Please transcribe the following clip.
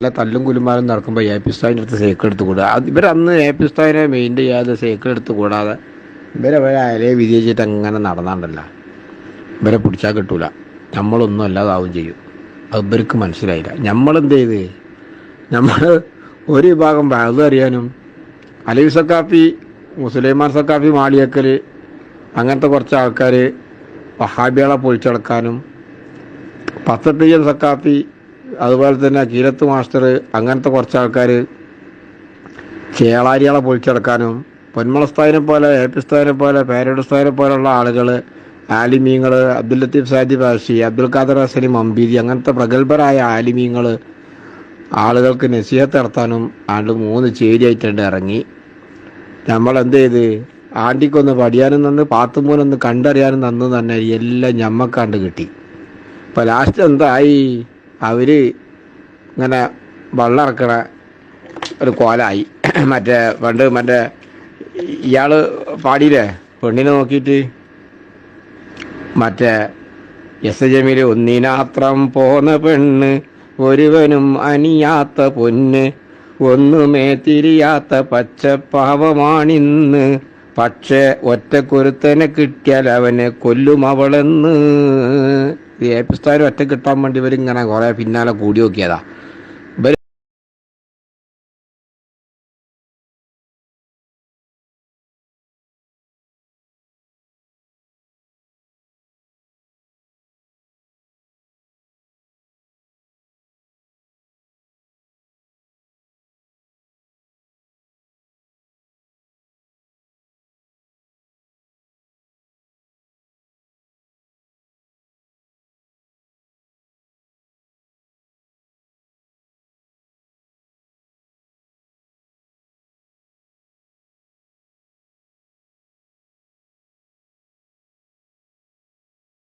നല്ല തല്ലും കുലുമാലും നടക്കുമ്പോൾ സ്ഥാനിന്റെ അടുത്ത് സൈക്കിൾ എടുത്ത് കൂടാ അത് പി സ്ഥാനെ മെയിന്റെ ചെയ്യാതെ സൈക്കിൾ എടുത്ത് കൂടാതെ ഇവരെ വരെ അയലയെ വിജയിച്ചിട്ട് അങ്ങനെ നടന്നാണ്ടല്ല. ഇവരെ പിടിച്ചാൽ കിട്ടൂല. നമ്മളൊന്നും അല്ലാതാവും ചെയ്യും. അത് ഇവർക്ക് മനസ്സിലായില്ല. നമ്മളെന്ത് ചെയ്ത് നമ്മൾ ഒരു വിഭാഗം അത് അറിയാനും അലവി സക്കാഫി മുസ്ലിമാൻ സക്കാഫി മാളിയക്കൽ അങ്ങനത്തെ കുറച്ച് ആൾക്കാർ വഹാബികളെ പൊളിച്ചടക്കാനും പത്തട്ടിയൻ സക്കാഫി അതുപോലെ തന്നെ കീരത്ത് മാസ്റ്റർ അങ്ങനത്തെ കുറച്ച് ആൾക്കാർ ചേളാരികളെ പൊളിച്ചെടുക്കാനും പൊന്മളസ്ഥാനെ പോലെ എ പി സ്ഥാനെ പോലെ പേരടുസ്ഥാനെ പോലുള്ള ആളുകൾ ആലിമീങ്ങൾ അബ്ദുൽ ലത്തീഫ് സാദി ബാഷി അബ്ദുൽ ഖാദർ ഹസനി മമ്പീരി അങ്ങനത്തെ പ്രഗത്ഭരായ ആലിമീങ്ങൾ ആളുകൾക്ക് നസീഹത്ത് നടത്താനും ആണ്ട് മൂന്ന് ചേരിയായിട്ടുണ്ട് ഇറങ്ങി. നമ്മൾ എന്ത് ചെയ്ത് ആണ്ടിക്കൊന്ന് പഠിയാനും നന്ന് പാത്തുമൂനൊന്ന് കണ്ടറിയാനും നന്ന് തന്നെ എല്ലാം ഞമ്മക്കാണ്ട് കിട്ടി. ഇപ്പം ലാസ്റ്റ് എന്തായി? അവർ ഇങ്ങനെ വെള്ളം ഇറക്കണ ഒരു കോലായി. മറ്റേ പണ്ട് മറ്റേ ഇയാൾ പാടിയില്ലേ? പെണ്ണിനെ നോക്കിയിട്ട്. മറ്റേ എസ് എ ജമീൽ ഒന്നിനാത്രം പോന്ന പെണ്ണ് ഒരുവനും അനിയാത്ത പൊന്ന് ഒന്നുമേ തിരിയാത്ത പച്ചപ്പാവമാണിന്ന്. പക്ഷേ ഒറ്റക്കൊരുത്തനെ കിട്ടിയാൽ അവനെ കൊല്ലും അവളെന്ന്. ഏപ്പിസ്ഥാനും ഒറ്റ കിട്ടാൻ വേണ്ടി ഇവരിങ്ങനെ കുറേ പിന്നാലെ കൂടി നോക്കിയതാ.